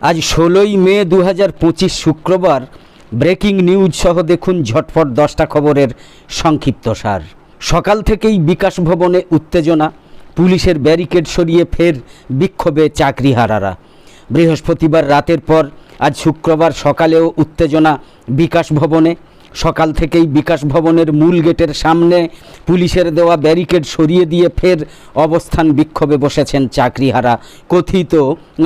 আজ ষোলোই মে দু পঁচিশ শুক্রবার ব্রেকিং নিউজ সহ দেখুন ঝটফট দশটা খবরের সংক্ষিপ্ত সার। সকাল থেকেই বিকাশ ভবনে উত্তেজনা, পুলিশের ব্যারিকেড সরিয়ে ফের বিক্ষোভে চাকরিহারারা। বৃহস্পতিবার রাতের পর আজ শুক্রবার সকালেও উত্তেজনা বিকাশ ভবনে সকাল থেকেই বিকাশ ভবনের মূল গেটের সামনে পুলিশের দেওয়া ব্যারিকেড সরিয়ে দিয়ে ফের অবস্থান বিক্ষোভে বসেছেন চাকরিহারা কথিত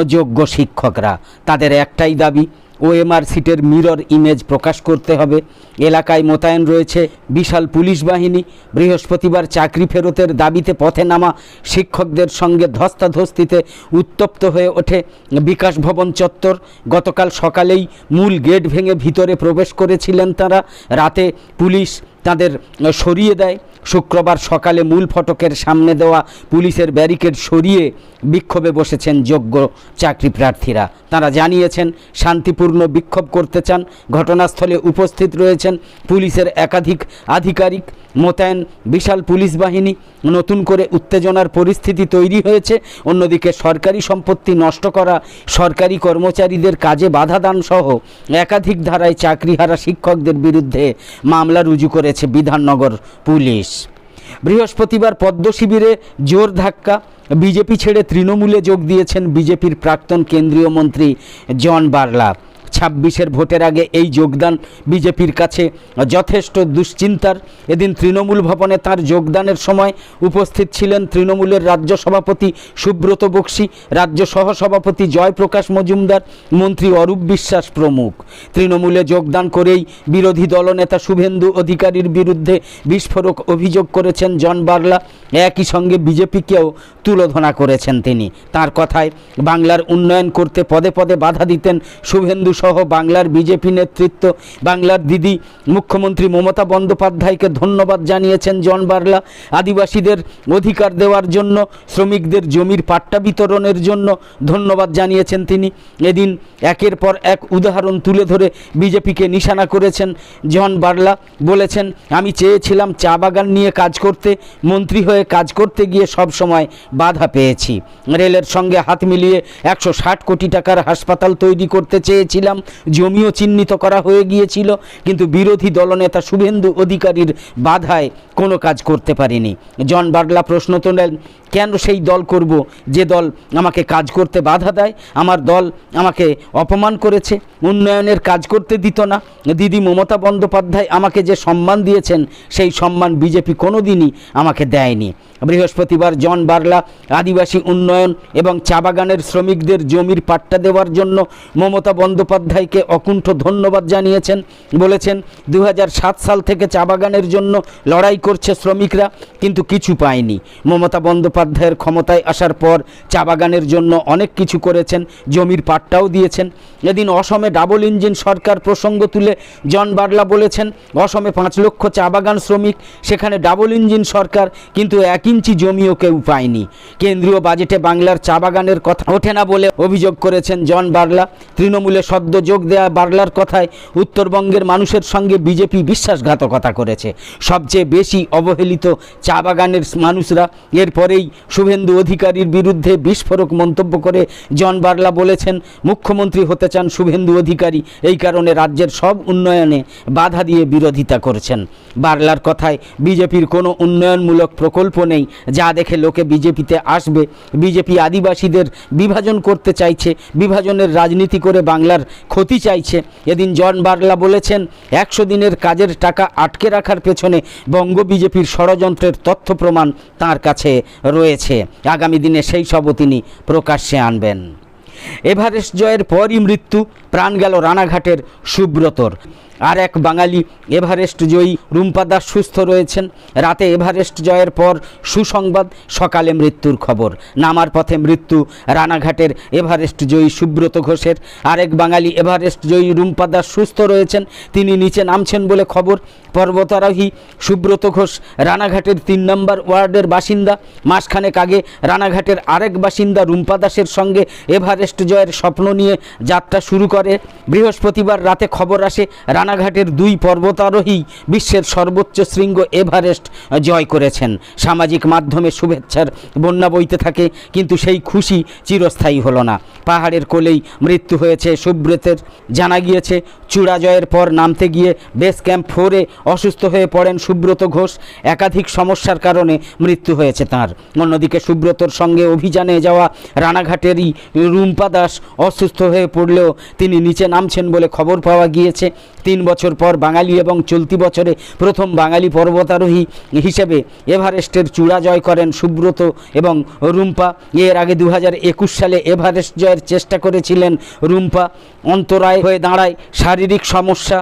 যোগ্য শিক্ষকরা। তাদের একটাই দাবি ওএমআর সিটের মিরর ইমেজ প্রকাশ করতে হবে। এলাকায় মোতায়েন রয়েছে বিশাল পুলিশ বাহিনী। বৃহস্পতিবার চাকরি ফেরতের দাবিতে পথে নামা শিক্ষকদের সঙ্গে ধস্তাধস্তিতে উত্তপ্ত হয়ে ওঠে বিকাশ ভবন চত্বর। গতকাল সকালেই মূল গেট ভেঙে ভিতরে প্রবেশ করেছিলেন তারা। রাতে পুলিশ তাদের সরিয়ে দেয়। শুক্রবার সকালে মূল ফটকের সামনে দেওয়া পুলিশের ব্যারিকেড সরিয়ে বিক্ষোভে বসেছেন যোগ্য চাকরি প্রার্থীরা। তারা জানিয়েছেন, শান্তিপূর্ণ বিক্ষোভ করতে চান। ঘটনাস্থলে উপস্থিত রয়েছেন পুলিশের একাধিক আধিকারিক মোতায়েন বিশাল পুলিশ বাহিনী নতুন করে উত্তেজনার পরিস্থিতি তৈরি হয়েছে। অন্যদিকে সরকারি সম্পত্তি নষ্ট করা সরকারি কর্মচারীদের কাজে বাধা দান সহ একাধিক ধারায় চাকরিহারা শিক্ষকদের বিরুদ্ধে মামলা রুজু করেছে বিধাননগর পুলিশ। বৃহস্পতিবার পদ্ম শিবিরে জোর ধাক্কা, বিজেপি ছেড়ে তৃণমূলে যোগ দিয়েছেন বিজেপির প্রাক্তন কেন্দ্রীয় মন্ত্রী জন বার্লা। ছাব্বিশের ভোটের আগে এই যোগদান বিজেপির কাছে যথেষ্ট দুশ্চিন্তার। এদিন তৃণমূল ভবনে তার যোগদানের সময় উপস্থিত ছিলেন তৃণমূলের রাজ্য সভাপতি সুব্রত বক্সি, রাজ্য সহসভাপতি জয়প্রকাশ মজুমদার, মন্ত্রী অরূপ বিশ্বাস প্রমুখ। তৃণমূলে যোগদান করেই বিরোধী দলনেতা শুভেন্দু অধিকারীর বিরুদ্ধে বিস্ফোরক অভিযোগ করেছেন জন বার্লা। একই সঙ্গে বিজেপিকেও তুলোধনা করেছেন তিনি। তার কথায় বাংলার উন্নয়ন করতে পদে পদে বাধা দিতেন শুভেন্দু সহ বাংলার বিজেপি নেতৃত্ব, বাংলার দিদি মুখ্যমন্ত্রী মমতা বন্দ্যোপাধ্যায়কে ধন্যবাদ জানিয়েছেন জন বার্লা। আদিবাসীদের অধিকার দেওয়ার জন্য, শ্রমিকদের জমির পাট্টা বিতরণের জন্য ধন্যবাদ জানিয়েছেন তিনি। এদিন একের পর এক উদাহরণ তুলে ধরে বিজেপিকে নিশানা করেছেন জন বার্লা। বলেছেন, আমি চেয়েছিলাম চা বাগান নিয়ে কাজ করতে, মন্ত্রী হয়ে কাজ করতে গিয়ে সব সময় বাধা পেয়েছি। রেলের সঙ্গে হাত মিলিয়ে একশো ষাট কোটি টাকার হাসপাতাল তৈরি করতে চেয়েছিলাম। জমিও চিহ্নিত করা হয়ে গিয়েছিল, কিন্তু বিরোধী দলনেতা শুভেন্দু অধিকারীর বাধায় কোনো কাজ করতে পারিনি। জন বার্লা প্রশ্ন তোলেন, কেন সেই দল করব? যে দল আমাকে কাজ করতে বাধা দেয়, আমার দল আমাকে অপমান করেছে, উন্নয়নের কাজ করতে দিত না। দিদি মমতা বন্দ্যোপাধ্যায় আমাকে যে সম্মান দিয়েছেন, সেই সম্মান বিজেপি কোনো দিনই আমাকে দেয়নি। বৃহস্পতিবার জন বার্লা আদিবাসী উন্নয়ন এবং চা বাগানের শ্রমিকদের জমির পাট্টা দেওয়ার জন্য মমতা বন্দ্যোপাধ্যায়কে অকুণ্ঠ ধন্যবাদ জানিয়েছেন, বলেছেন দু হাজার সাত সাল থেকে চা বাগানের জন্য লড়াই করছে শ্রমিকরা, কিন্তু কিছু পায়নি। মমতা বন্দ্যোপাধ্যায়ের ক্ষমতায় আসার পর চা বাগানের জন্য অনেক কিছু করেছেন, জমির পাট্টাও দিয়েছেন। এদিন অসমে ডাবল ইঞ্জিন সরকার প্রসঙ্গ তুলে জন বার্লা বলেছেন, অসমে পাঁচ লক্ষ চা বাগান শ্রমিক, সেখানে ডাবল ইঞ্জিন সরকার, কিন্তু এক ইঞ্চি জমিও কেউ পায়নি। কেন্দ্রীয় বাজেটে বাংলার চা বাগানের কথা ওঠে না বলে অভিযোগ করেছেন জন বার্লা। তৃণমূলে সদ্য যোগ দেয়া বার্লার কথায় উত্তরবঙ্গের মানুষের সঙ্গে বিজেপি বিশ্বাসঘাতকতা করেছে। সবচেয়ে বেশি অবহেলিত চা বাগানের মানুষরা এরপরেই শুভেন্দু অধিকারীর বিরুদ্ধে বিস্ফোরক মন্তব্য করে জন বার্লা বলেছেন, মুখ্যমন্ত্রী হতে চান শুভেন্দু অধিকারী। এই কারণে রাজ্যের সব উন্নয়নে বাধা দিয়ে বিরোধিতা করছেন। বার্লার কথায় বিজেপির কোনো উন্নয়নমূলক প্রকল্প নেই। যা দেখে লোকে বিজেপিতে আসবে। বিজেপি আদিবাসীদের বিভাজন করতে চাইছে। বিভাজনের রাজনীতি করে বাংলার ক্ষতি চাইছে। এদিন জন বার্লা বলেছেন, একশো দিনের কাজের টাকা আটকে রাখার পেছনে বঙ্গ বিজেপির ষড়যন্ত্রের তথ্য প্রমাণ তার কাছে রয়েছে। আগামী দিনে সেই সবও তিনি প্রকাশ্যে আনবেন। এভারেস্ট জয়ের পরই মৃত্যু, প্রাণ গেল রানাঘাটের সুব্রতর। আর এক বাঙালি এভারেস্ট জয়ী রুম্পা দাস সুস্থ রয়েছেন। রাতে এভারেস্ট জয়ের পর সুসংবাদ, সকালে মৃত্যুর খবর। নামার পথে মৃত্যু, রানাঘাটের এভারেস্ট জয়ী সুব্রত ঘোষের। আরেক বাঙালি এভারেস্ট জয়ী রুম্পা দাস সুস্থ রয়েছেন, তিনি নিচে নামছেন বলে খবর। পর্বতারোহী সুব্রত ঘোষ, রানাঘাটের তিন নম্বর ওয়ার্ডের বাসিন্দা। মাসখানেক আগে রানাঘাটের আরেক বাসিন্দা রুম্পা দাসের সঙ্গে এভারেস্ট জয়ের স্বপ্ন নিয়ে যাত্রা শুরু করে। বৃহস্পতিবার রাতে খবর আসে রানা রানাঘাটের দুই পর্বতারোহী বিশ্বের সর্বোচ্চ শৃঙ্গ এভারেস্ট জয় করেছেন। সামাজিক মাধ্যমে শুভেচ্ছার বন্যা বইতে থাকে, কিন্তু সেই খুশি চিরস্থায়ী হলো না। পাহাড়ের কোলেই মৃত্যু হয়েছে সুব্রতের। জানা গিয়েছে চূড়া জয়ের পর নামতে গিয়ে বেস ক্যাম্প ফোরে অসুস্থ হয়ে পড়েন সুব্রত ঘোষ। একাধিক সমস্যার কারণে মৃত্যু হয়েছে তার। অন্যদিকে সুব্রতর সঙ্গে অভিযানে যাওয়া রানাঘাটেরই রুম্পা দাস অসুস্থ হয়ে পড়লেও তিনি নিচে নামছেন বলে খবর পাওয়া গিয়েছে। তিন বছর পর বাঙালি এবং চলতি বছরে প্রথম বাঙালি পর্বতারোহী হিসেবে এভারেস্টের চূড়া জয় করেন সুব্রত এবং রুম্পা। এর আগে দু সালে এভারেস্ট জয়ের চেষ্টা করেছিলেন রুম্পা। অন্তরায় হয়ে দাঁড়ায় শারীরিক সমস্যা।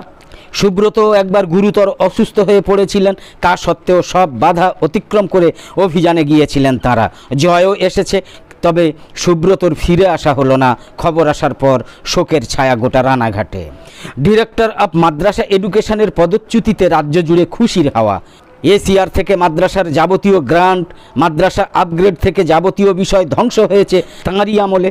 সুব্রত একবার গুরুতর অসুস্থ হয়ে পড়েছিলেন। তা সত্ত্বেও সব বাধা অতিক্রম করে অভিযানে গিয়েছিলেন তারা। জয়ও এসেছে। তবে সুব্রতর ফিরে আসা হলো না। খবর আসার পর শোকের ছায়া গোটা রানাঘাটে। ডিরেক্টর অফ মাদ্রাসা এডুকেশনের পদচ্যুতিতে রাজ্য জুড়ে খুশির হাওয়া। এসিআর থেকে মাদ্রাসার যাবতীয় গ্রান্ট, মাদ্রাসা আপগ্রেড থেকে যাবতীয় বিষয় ধ্বংস হয়েছে তাঁরই আমলে।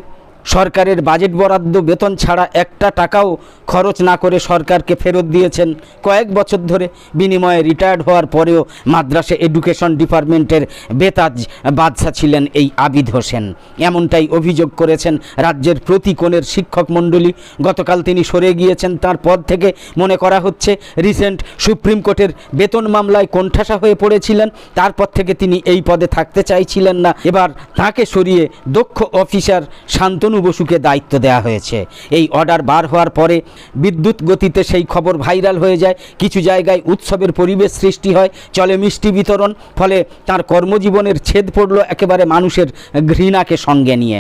সরকারের বাজেট বরাদ্দ বেতন ছাড়া একটা টাকাও খরচ না করে সরকারকে ফেরত দিয়েছেন। কয়েক বছর ধরে বিনিময়ে রিটায়ার্ড হওয়ার পরেও মাদ্রাসা এডুকেশন ডিপার্টমেন্টের বেতাজ বাদশা ছিলেন এই আবিদ হোসেন। এমনটাই অভিযোগ করেছেন রাজ্যের প্রতি কোণের শিক্ষক মণ্ডলী। গতকাল তিনি সরে গিয়েছেন তার পদ থেকে মনে করা হচ্ছে রিসেন্ট সুপ্রিম কোর্টের বেতন মামলায় কোণঠাসা হয়ে পড়েছিলেন, তারপর থেকে তিনি এই পদে থাকতে চাইছিলেন না। এবার তাকে সরিয়ে দক্ষ অফিসার শান্তনু বসুকে দায়িত্ব দেওয়া হয়েছে। এই অর্ডার বার হওয়ার পরে বিদ্যুৎ গতিতে সেই খবর ভাইরাল হয়ে যায়। কিছু জায়গায় উৎসবের পরিবেশ সৃষ্টি হয়, চলে মিষ্টি বিতরণ, ফলে তার কর্মজীবনের ছেদ পড়ল একেবারে মানুষের ঘৃণাকে সঙ্গে নিয়ে।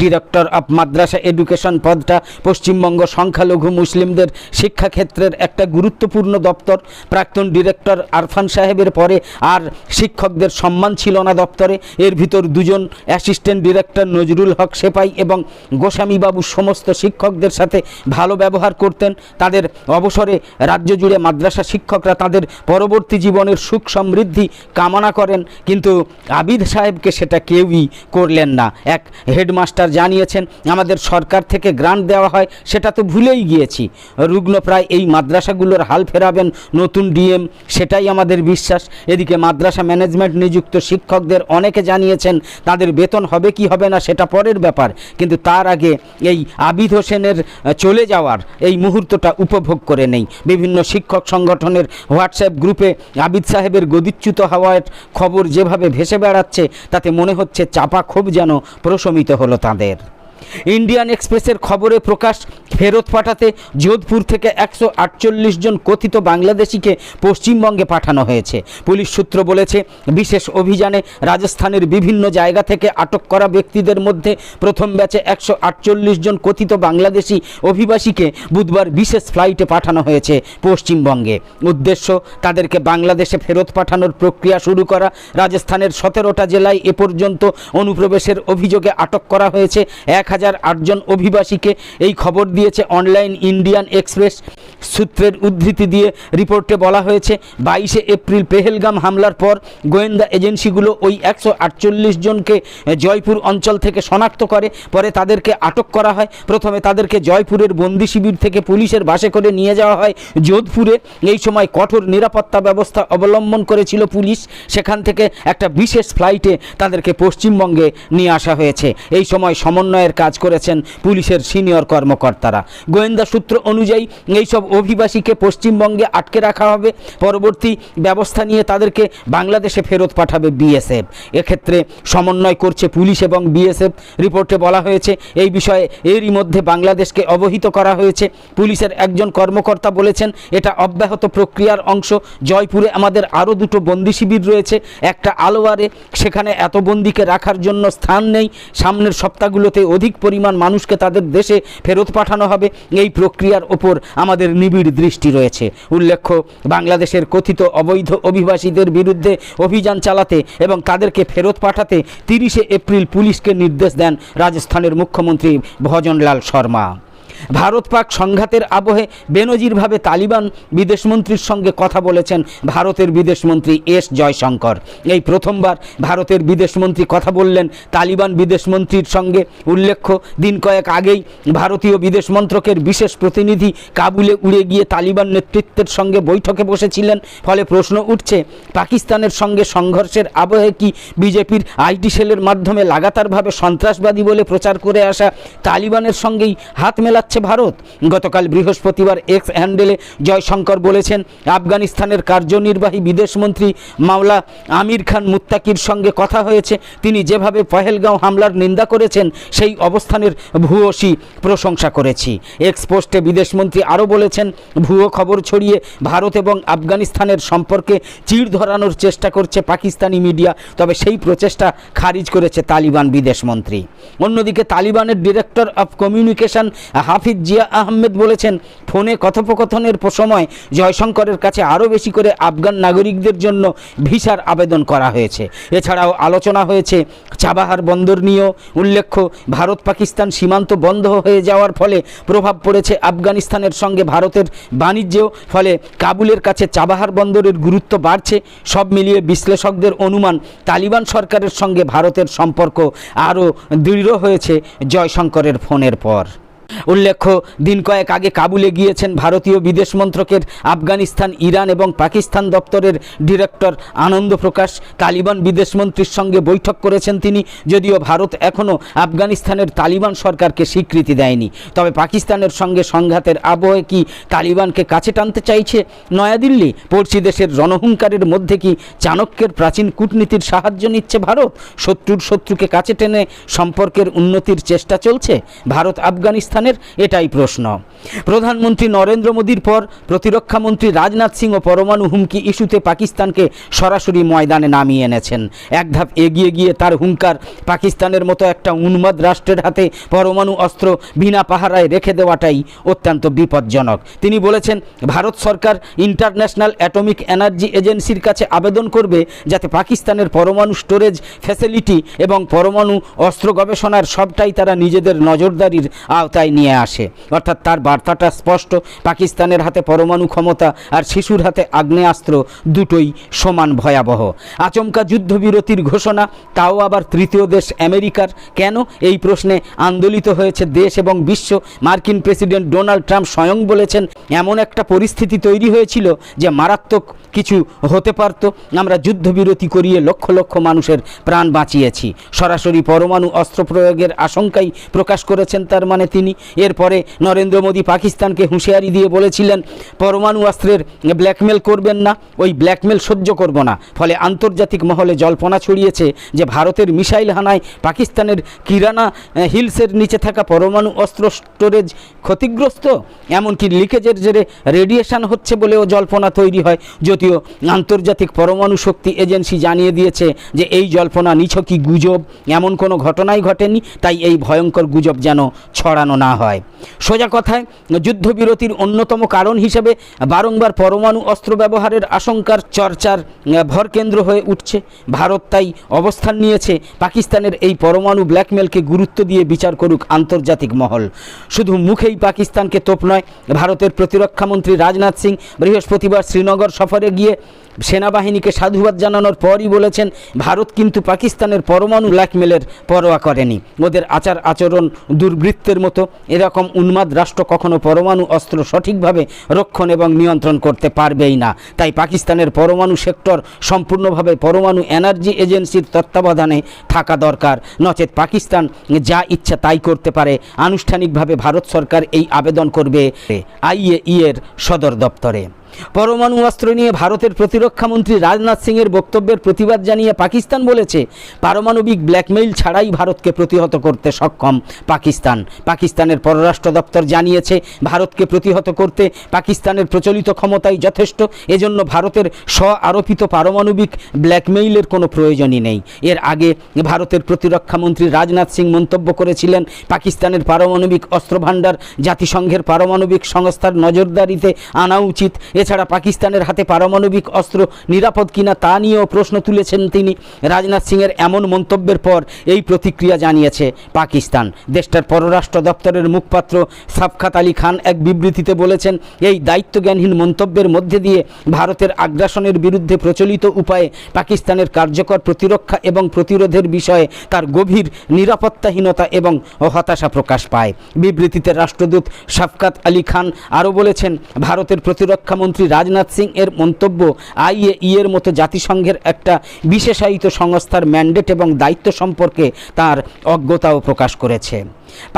ডিরেক্টর অফ মাদ্রাসা এডুকেশন পদটা পশ্চিমবঙ্গ সংখ্যালঘু মুসলিমদের শিক্ষাক্ষেত্রের একটা গুরুত্বপূর্ণ দপ্তর। প্রাক্তন ডিরেক্টর আরফান সাহেবের পরে আর শিক্ষকদের সম্মান ছিল না দপ্তরে। এর ভিতর দুজন অ্যাসিস্ট্যান্ট ডিরেক্টর নজরুল হক সেপাই এবং গোস্বামীবাবু সমস্ত শিক্ষকদের সাথে ভালো ব্যবহার করতেন। তাদের অবসরে রাজ্য জুড়ে মাদ্রাসা শিক্ষকরা তাদের পরবর্তী জীবনের সুখ সমৃদ্ধি কামনা করেন, কিন্তু আবিদ সাহেবকে সেটা কেউই করলেন না। এক হেডমাস্টার জানিয়েছেন, আমাদের সরকার থেকে গ্রান্ট দেওয়া হয়, সেটা তো ভুলেই গিয়েছি। রুগ্নপ্রায় এই মাদ্রাসাগুলোর হাল ফেরাবেন, নতুন ডিএম, সেটাই আমাদের বিশ্বাস। এদিকে মাদ্রাসা ম্যানেজমেন্ট নিযুক্ত শিক্ষকদের অনেকে জানিয়েছেন, তাদের বেতন হবে কি হবে না, সেটা পরের ব্যাপার। কিন্তু তার আগে এই আবিদ হোসেনের চলে যাওয়ার এই মুহূর্তটা উপভোগ করে নেই। বিভিন্ন শিক্ষক সংগঠনের হোয়াটসঅ্যাপ গ্রুপে আবিদ সাহেবের গদিচ্যুত হওয়ার খবর যেভাবে ভেসে বেড়াচ্ছে, তাতে মনে হচ্ছে চাপা ক্ষোভ যেন প্রশমিত হলো তাদের। ইন্ডিয়ান এক্সপ্রেসের খবরে প্রকাশ ফেরত পাঠাতে যোধপুর থেকে একশো আটচল্লিশ জন কথিত বাংলাদেশিকে পশ্চিমবঙ্গে পাঠানো হয়েছে। পুলিশ সূত্র বলেছে, বিশেষ অভিযানে রাজস্থানের বিভিন্ন জায়গা থেকে আটক করা ব্যক্তিদের মধ্যে প্রথম ব্যাচে একশো আটচল্লিশ জন কথিত বাংলাদেশি অভিবাসীকে বুধবার বিশেষ ফ্লাইটে পাঠানো হয়েছে পশ্চিমবঙ্গে। উদ্দেশ্য, তাদেরকে বাংলাদেশে ফেরত পাঠানোর প্রক্রিয়া শুরু করা। রাজস্থানের সতেরোটা জেলায় এ পর্যন্ত অনুপ্রবেশের অভিযোগে আটক করা হয়েছে। এক হাজার আটজন অভিবাসীকে এই খবর দিয়েছে অনলাইন ইন্ডিয়ান এক্সপ্রেস সূত্রের উদ্ধৃতি দিয়ে রিপোর্টে বলা হয়েছে, বাইশে এপ্রিল পেহেলগাম হামলার পর গোয়েন্দা এজেন্সিগুলো ওই একশো আটচল্লিশ জনকে জয়পুর অঞ্চল থেকে শনাক্ত করে, পরে তাদেরকে আটক করা হয়। প্রথমে তাদেরকে জয়পুরের বন্দি শিবির থেকে পুলিশের বাসে করে নিয়ে যাওয়া হয়। যোধপুরে এই সময় কঠোর নিরাপত্তা ব্যবস্থা অবলম্বন করেছিল পুলিশ। সেখান থেকে একটা বিশেষ ফ্লাইটে তাদেরকে পশ্চিমবঙ্গে নিয়ে আসা হয়েছে। এই সময় সমন্বয়ের কাজ করেছেন পুলিশের সিনিয়র কর্মকর্তারা। গোয়েন্দা। সূত্র অনুযায়ী, এইসব অভিবাসীকে পশ্চিমবঙ্গে আটকে রাখা হবে। পরবর্তী ব্যবস্থা নিয়ে তাদেরকে বাংলাদেশে ফেরত পাঠাবে বিএসএফ। এক্ষেত্রে সমন্বয় করছে পুলিশ এবং বিএসএফ। রিপোর্টে বলা হয়েছে, এই বিষয়ে এরই মধ্যে বাংলাদেশকে অবহিত করা হয়েছে। পুলিশের একজন কর্মকর্তা বলেছেন, এটা অব্যাহত প্রক্রিয়ার অংশ। জয়পুরে আমাদের আরও দুটো বন্দি শিবির রয়েছে। একটা আলোয়ারে, সেখানে এত বন্দিকে রাখার জন্য স্থান নেই। সামনের সপ্তাহগুলোতে অধিক পরিমাণ মানুষকে তাদের দেশে ফেরত পাঠানো হবে। এই প্রক্রিয়ার ওপর আমাদের নিবিড় দৃষ্টি রয়েছে। উল্লেখ্য, বাংলাদেশের কথিত অবৈধ অভিবাসীদের বিরুদ্ধে অভিযান চালাতে এবং তাদেরকে ফেরত পাঠাতে তিরিশে এপ্রিল পুলিশকে নির্দেশ দেন রাজস্থানের মুখ্যমন্ত্রী ভজনলাল শর্মা। ভারত পাক সংঘাতের আবহে বেনজিরভাবে তালিবান বিদেশমন্ত্রীর সঙ্গে কথা বলেছেন ভারতের বিদেশমন্ত্রী এস জয়শঙ্কর। এই প্রথমবার ভারতের বিদেশমন্ত্রী কথা বললেন তালিবান বিদেশমন্ত্রীর সঙ্গে। উল্লেখ্য, দিন কয়েক আগেই ভারতীয় বিদেশ মন্ত্রকের বিশেষ প্রতিনিধি কাবুলে উড়ে গিয়ে তালিবান নেতৃত্বের সঙ্গে বৈঠকে বসেছিলেন। ফলে প্রশ্ন উঠছে, পাকিস্তানের সঙ্গে সংঘর্ষের আবহে কি বিজেপির আইটি সেলের মাধ্যমে লাগাতারভাবে সন্ত্রাসবাদী বলে প্রচার করে আসা তালিবানের সঙ্গেই হাত মেলাচ্ছে ভারত। গতকাল বৃহস্পতিবার এক্স হ্যান্ডেলে জয়শঙ্কর বলেছেন, আফগানিস্তানের কার্যনির্বাহী বিদেশমন্ত্রী মাওলা আমির খান মুত্তাকির সঙ্গে কথা হয়েছে। তিনি যেভাবে পহেলগাঁও হামলার নিন্দা করেছেন, সেই অবস্থানের ভূয়সী প্রশংসা করেছি। এক্স পোস্টে বিদেশমন্ত্রী আরও বলেছেন, ভুয়ো খবর ছড়িয়ে ভারত এবং আফগানিস্তানের সম্পর্কে চিড় ধরানোর চেষ্টা করছে পাকিস্তানি মিডিয়া, তবে সেই প্রচেষ্টা খারিজ করেছে তালিবান বিদেশমন্ত্রী। অন্যদিকে তালিবানের director of communication Hafiz Zia Ahmed বলেছেন, ফোনে কথোপকথনের সময় জয়শঙ্করের কাছে আরও বেশি করে আফগান নাগরিকদের জন্য ভিসার আবেদন করা হয়েছে। এছাড়াও আলোচনা হয়েছে, চাবাহার বন্দর নিয়েও উল্লেখ্য, ভারত পাকিস্তান সীমান্ত বন্ধ হয়ে যাওয়ার ফলে প্রভাব পড়েছে আফগানিস্তানের সঙ্গে ভারতের বাণিজ্যেও, ফলে কাবুলের কাছে চাবাহার বন্দরের গুরুত্ব বাড়ছে। সব মিলিয়ে বিশ্লেষকদের অনুমান, তালিবান সরকারের সঙ্গে ভারতের সম্পর্ক আরও দৃঢ় হয়েছে জয়শঙ্করের ফোনের পর। উল্লেখ্য, দিন কয়েক আগে কাবুলে গিয়েছেন ভারতীয় বিদেশ মন্ত্রকের আফগানিস্তান, ইরান এবং পাকিস্তান দপ্তরের ডিরেক্টর আনন্দ প্রকাশ। তালিবান বিদেশমন্ত্রীর সঙ্গে বৈঠক করেছেন তিনি, যদিও ভারত এখনও আফগানিস্তানের তালিবান সরকারকে স্বীকৃতি দেয়নি। তবে পাকিস্তানের সঙ্গে সংঘাতের আবহে কি তালিবানকে কাছে টানতে চাইছে? নয়াদিল্লি, পড়শি দেশের রণহুঙ্কারের মধ্যে কি চাণক্যের প্রাচীন কূটনীতির সাহায্য নিচ্ছে ভারত? শত্রুর শত্রুকে কাছে টেনে সম্পর্কের উন্নতির চেষ্টা চলছে? ভারত আফগানিস্তানের এটাই প্রশ্ন। প্রধানমন্ত্রী নরেন্দ্র মোদীর পর প্রতিরক্ষা মন্ত্রী রাজনাথ সিং ও পরমাণু হুমকি ইস্যুতে পাকিস্তানকে সরাসরি ময়দানে নামিয়ে এনেছেন। এক ধাপ এগিয়ে গিয়ে তার হুঙ্কার পাকিস্তানের মতো একটা উন্মাদ রাষ্ট্রের হাতে পরমাণু অস্ত্র বিনা পাহারায় রেখে দেওয়াটাই অত্যন্ত বিপজ্জনক। তিনি বলেছেন, ভারত সরকার ইন্টারন্যাশনাল অ্যাটমিক এনার্জি এজেন্সির কাছে আবেদন করবে যাতে পাকিস্তানের পরমাণু স্টোরেজ ফ্যাসিলিটি এবং পরমাণু অস্ত্র গবেষণার সবটাই তারা নিজেদের নজরদারির আওতায় নিয়ে আসে। অর্থাৎ তার বার্তাটা স্পষ্ট। পাকিস্তানের হাতে পরমাণু ক্ষমতা আর শিশুর হাতে আগ্নেয়াস্ত্র দুটোই সমান ভয়াবহ। আচমকা যুদ্ধবিরতির ঘোষণা, তাও আবার তৃতীয় দেশ আমেরিকার। কেন? এই প্রশ্নে আন্দোলিত হয়েছে দেশ এবং বিশ্ব। মার্কিন প্রেসিডেন্ট ডোনাল্ড ট্রাম্প স্বয়ং বলেছেন, এমন একটা পরিস্থিতি তৈরি হয়েছিল যে মারাত্মক কিছু হতে পারত। আমরা যুদ্ধবিরতি করিয়ে লক্ষ লক্ষ মানুষের প্রাণ বাঁচিয়েছি। সরাসরি পরমাণু অস্ত্র প্রয়োগের আশঙ্কাই প্রকাশ করেছেন, তার মানে তিনি এরপরে নরেন্দ্র মোদী পাকিস্তানকে হুঁশিয়ারি দিয়ে বলেছিলেন, পরমাণু অস্ত্রের ব্ল্যাকমেল করবেন না, ওই ব্ল্যাকমেল সহ্য করব না। ফলে আন্তর্জাতিক মহলে জল্পনা ছড়িয়েছে যে ভারতের মিসাইল হানায় পাকিস্তানের কিরানা হিলসের নিচে থাকা পরমাণু অস্ত্র স্টোরেজ ক্ষতিগ্রস্ত। এমনকি লিকেজের জেরে রেডিয়েশন হচ্ছে বলেও জল্পনা তৈরি হয়। যদিও আন্তর্জাতিক পরমাণু শক্তি এজেন্সি জানিয়ে দিয়েছে যে এই জল্পনা নিছকই গুজব। এমন কোনো ঘটনাই ঘটেনি, তাই এই ভয়ঙ্কর গুজব যেন ছড়ানো না হয়। সোজা কথায়, যুদ্ধবিরতির অন্যতম কারণ হিসেবে বারংবার পরমাণু অস্ত্র ব্যবহারের আশঙ্কার চর্চার ভরকেন্দ্র হয়ে উঠছে। ভারত তাই অবস্থান নিয়েছে পাকিস্তানের এই পরমাণু ব্ল্যাকমেলকে গুরুত্ব দিয়ে বিচার করুক আন্তর্জাতিক মহল। শুধু মুখেই পাকিস্তানকে তোপ নয়, ভারতের প্রতিরক্ষামন্ত্রী রাজনাথ সিং বৃহস্পতিবার শ্রীনগর সফরে গিয়ে সেনাবাহিনীকে সাধুবাদ জানানোর পরই বলেছেন, ভারত কিন্তু পাকিস্তানের পরমাণু ব্ল্যাকমেলের পরোয়া করেনি। ওদের আচার আচরণ দুর্বৃত্তের মতো এরকম উন্মাদ রাষ্ট্র কখনো পরমাণু অস্ত্র সঠিকভাবে রক্ষণ এবং নিয়ন্ত্রণ করতে পারবেই না। তাই পাকিস্তানের পরমাণু সেক্টর সম্পূর্ণভাবে পরমাণু এনার্জি এজেন্সির তত্ত্বাবধানে থাকা দরকার। নচেত পাকিস্তান যা ইচ্ছা তাই করতে পারে। আনুষ্ঠানিকভাবে ভারত সরকার এই আবেদন করবে আইএ ইয়ের সদর দপ্তরে। পরমাণু অস্ত্র নিয়ে ভারতের প্রতিরক্ষামন্ত্রী রাজনাথ সিংয়ের বক্তব্যের প্রতিবাদ জানিয়ে পাকিস্তান বলেছে, পারমাণবিক ব্ল্যাকমেইল ছাড়াই ভারতকে প্রতিহত করতে সক্ষম পাকিস্তান। পাকিস্তানের পররাষ্ট্র দপ্তর জানিয়েছে, ভারতকে প্রতিহত করতে পাকিস্তানের প্রচলিত ক্ষমতাই যথেষ্ট, এজন্য ভারতের স্ব আরোপিত পারমাণবিক ব্ল্যাকমেইলের কোনো প্রয়োজনই নেই। এর আগে ভারতের প্রতিরক্ষামন্ত্রী রাজনাথ সিং মন্তব্য করেছিলেন, পাকিস্তানের পারমাণবিক অস্ত্রভাণ্ডার জাতিসংঘের পারমাণবিক সংস্থার নজরদারিতে আনা উচিত এছাড়া পাকিস্তানের হাতে পারমাণবিক অস্ত্র নিরাপদ কিনা তা নিয়েও প্রশ্ন তুলেছেন তিনি। রাজনাথ সিংয়ের এমন মন্তব্যের পর এই প্রতিক্রিয়া জানিয়েছে পাকিস্তান। দেশটার পররাষ্ট্র দপ্তরের মুখপাত্র সাফখাত আলী খান এক বিবৃতিতে বলেছেন, এই দায়িত্বজ্ঞানহীন মন্তব্যের মধ্যে দিয়ে ভারতের আগ্রাসনের বিরুদ্ধে প্রচলিত উপায়ে পাকিস্তানের কার্যকর প্রতিরক্ষা এবং প্রতিরোধের বিষয়ে তার গভীর নিরাপত্তাহীনতা এবং হতাশা প্রকাশ পায়। বিবৃতিতে রাষ্ট্রদূত শাফকাত আলী খান আরও বলেছেন, ভারতের প্রতিরক্ষা মন্ত্রী রাজনাথ সিং এর মন্তব্য, আইএই এর মতো জাতিসংঘের একটা বিশেষায়িত সংস্থার ম্যান্ডেট এবং দায়িত্ব সম্পর্কে তার অজ্ঞতাও প্রকাশ করেছে।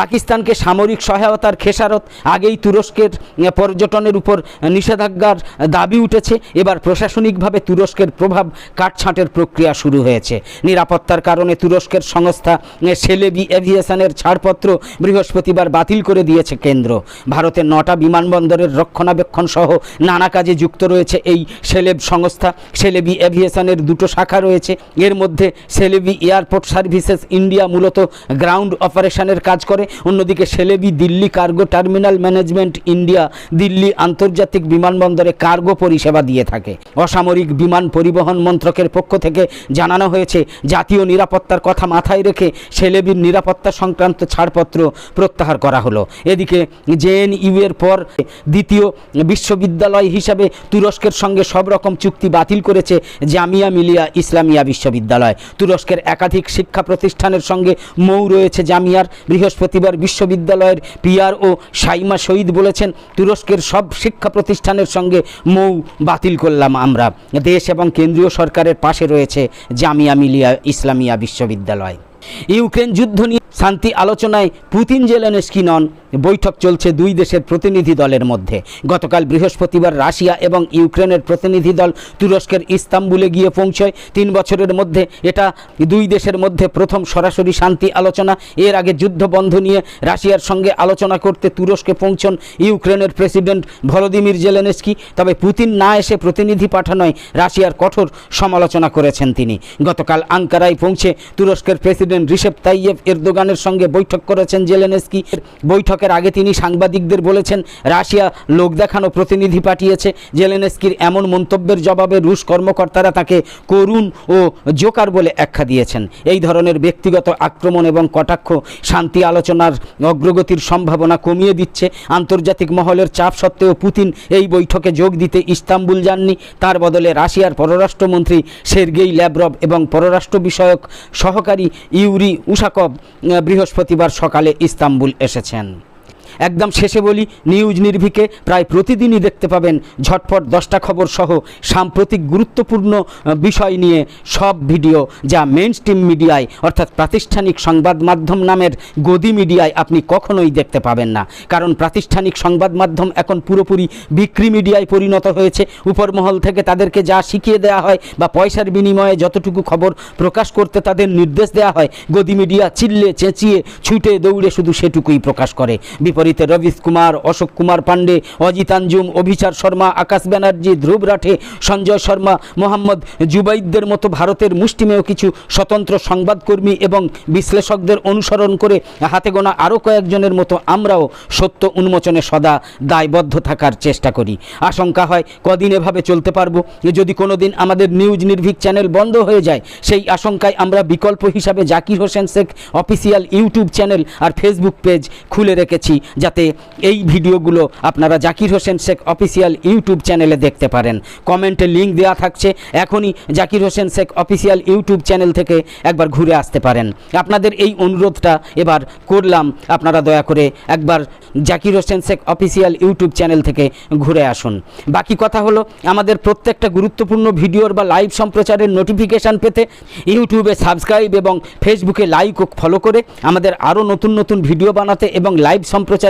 পাকিস্তানকে সামরিক সহায়তার খেসারত আগেই তুরস্কের পর্যটনের উপর নিষেধাজ্ঞার দাবি উঠেছে। এবার প্রশাসনিকভাবে তুরস্কের প্রভাব কাটছাঁটের প্রক্রিয়া শুরু হয়েছে। নিরাপত্তার কারণে তুরস্কের সংস্থা সেলেবি এভিয়েশনের ছাড়পত্র বৃহস্পতিবার বাতিল করে দিয়েছে কেন্দ্র। ভারতের নটা বিমানবন্দরের রক্ষণাবেক্ষণ সহ নানা কাজে যুক্ত রয়েছে এই সেলেব সংস্থা। সেলেবি এভিয়েশনের দুটো শাখা রয়েছে। এর মধ্যে সেলেবি এয়ারপোর্ট সার্ভিসেস ইন্ডিয়া মূলত গ্রাউন্ড অপারেশনের কাজ করে। অন্যদিকে Celebi Delhi Cargo Terminal Management India Delhi আন্তর্জাতিক বিমানবন্দরে কার্গো পরিষেবা দিয়ে থাকে। অসামরিক বিমান পরিবহন মন্ত্রকের পক্ষ থেকে জানানো হয়েছে, জাতীয় নিরাপত্তার কথা মাথায় রেখে সেলেবির নিরাপত্তা সংক্রান্ত ছাড়পত্র প্রত্যাহার করা হলো। এদিকে জেএনইউ এর পর দ্বিতীয় বিশ্ববিদ্যালয় হিসাবে তুরস্কের সঙ্গে সব রকম চুক্তি বাতিল করেছে জামিয়া মিলিয়া ইসলামিয়া বিশ্ববিদ্যালয়। তুরস্কের একাধিক শিক্ষা প্রতিষ্ঠানের সঙ্গে মৌ রয়েছে জামিয়ার। বৃহস্পতিবার বিশ্ববিদ্যালয়ের পিয়ার ও সাইমা শহীদ বলেছেন, তুরস্কের সব শিক্ষা প্রতিষ্ঠানের সঙ্গে মৌ বাতিল করলাম আমরা। দেশ এবং কেন্দ্রীয় সরকারের পাশে রয়েছে জামিয়া মিলিয়া ইসলামিয়া বিশ্ববিদ্যালয়। ইউক্রেন যুদ্ধ নিয়ে শান্তি আলোচনায় পুতিন জেলেনস্কি নন। বৈঠক চলছে দুই দেশের প্রতিনিধি দলের মধ্যে। গতকাল বৃহস্পতিবার রাশিয়া এবং ইউক্রেনের প্রতিনিধি দল তুরস্কের ইস্তাম্বুলে গিয়ে পৌঁছয়। তিন বছরের মধ্যে এটা দুই দেশের মধ্যে প্রথম সরাসরি শান্তি আলোচনা। এর আগে যুদ্ধ বন্ধ নিয়ে রাশিয়ার সঙ্গে আলোচনা করতে তুরস্কে পৌঁছন ইউক্রেনের প্রেসিডেন্ট ভলোদিমির জেলেনস্কি। তবে পুতিন না এসে প্রতিনিধি পাঠানোয় রাশিয়ার কঠোর সমালোচনা করেছেন তিনি। গতকাল আঙ্কারায় পৌঁছে তুরস্কের প্রেসিডেন্ট রিসেপ তাইয়েব এরদোগানের সঙ্গে বৈঠক করেছেন জেলেনস্কি। বৈঠকের আগে তিনি সাংবাদিকদের বলেছেন, রাশিয়া লোক দেখানো প্রতিনিধি পাঠিয়েছে। জেলেনস্কির এমন মন্তব্যের জবাবে রুশ কর্মকর্তারা তাকে করুণ ও জোকার বলে আখ্যা দিয়েছেন। এই ধরনের ব্যক্তিগত আক্রমণ এবং কটাক্ষ শান্তি আলোচনার অগ্রগতির সম্ভাবনা কমিয়ে দিচ্ছে। আন্তর্জাতিক মহলের চাপ সত্ত্বেও পুতিন এই বৈঠকে যোগ দিতে ইস্তাম্বুল যাননি। তার বদলে রাশিয়ার পররাষ্ট্রমন্ত্রী সের্গেই ল্যাব্রভ এবং পররাষ্ট্র বিষয়ক সহকারী ইউরি উশাকভ, বৃহস্পতিবার সকালে ইস্তাম্বুল এসেছেন। একদম শেষে বলি, নিউজ নির্ভিকে প্রায় প্রতিদিনই দেখতে পাবেন ঝটপট দশটা খবর সহ সাম্প্রতিক গুরুত্বপূর্ণ বিষয় নিয়ে সব ভিডিও যা মেন স্ট্রিম মিডিয়ায় অর্থাৎ প্রাতিষ্ঠানিক সংবাদ মাধ্যম নামের গদি মিডিয়ায় আপনি কখনোই দেখতে পাবেন না। কারণ প্রাতিষ্ঠানিক সংবাদ মাধ্যম এখন পুরোপুরি বিক্রি মিডিয়ায় পরিণত হয়েছে। উপরমহল থেকে তাদেরকে যা শিখিয়ে দেওয়া হয় বা পয়সার বিনিময়ে যতটুকু খবর প্রকাশ করতে তাদের নির্দেশ দেওয়া হয়, গদি মিডিয়া চিল্লে, চেঁচিয়ে ছুটে দৌড়ে শুধু সেটুকুই প্রকাশ করে। বিপরীতে রবিশ কুমার, অশোক কুমার পাণ্ডে, অজিত আঞ্জুম, অভিচার শর্মা, আকাশ ব্যানার্জি, ধ্রুব রাঠে, সঞ্জয় শর্মা, মোহাম্মদ জুবাইদদের মতো ভারতের মুষ্টিমেয় কিছু স্বতন্ত্র সংবাদকর্মী এবং বিশ্লেষকদের অনুসরণ করে হাতে গোনা আরও কয়েকজনের মতো আমরাও সত্য উন্মোচনে সদা দায়বদ্ধ থাকার চেষ্টা করি। আশঙ্কা হয় কদিন এভাবে চলতে পারব? যদি কোনো দিন আমাদের নিউজ নির্ভীক চ্যানেল বন্ধ হয়ে যায়, সেই আশঙ্কায় আমরা বিকল্প হিসাবে Zakir Hossain Sheikh official YouTube channel আর ফেসবুক পেজ খুলে রেখেছি। যাতে এই ভিডিওগুলো আপনারা জাকির হোসেন শেখ অফিসিয়াল ইউটিউব চ্যানেলে দেখতে পারেন। কমেন্টে লিঙ্ক দেওয়া থাকছে, এখনই Zakir Hossain Sheikh official YouTube channel থেকে একবার ঘুরে আসতে পারেন। আপনাদের এই অনুরোধটা এবার করলাম, আপনারা দয়া করে একবার Zakir Hossain Sheikh official YouTube channel থেকে ঘুরে আসুন। বাকি কথা হলো, আমাদের প্রত্যেকটা গুরুত্বপূর্ণ ভিডিওর বা লাইভ সম্প্রচারের নোটিফিকেশান পেতে ইউটিউবে সাবস্ক্রাইব এবং ফেসবুকে লাইক ও ফলো করে আমাদের আরও নতুন নতুন ভিডিও বানাতে এবং লাইভ সম্প্রচারে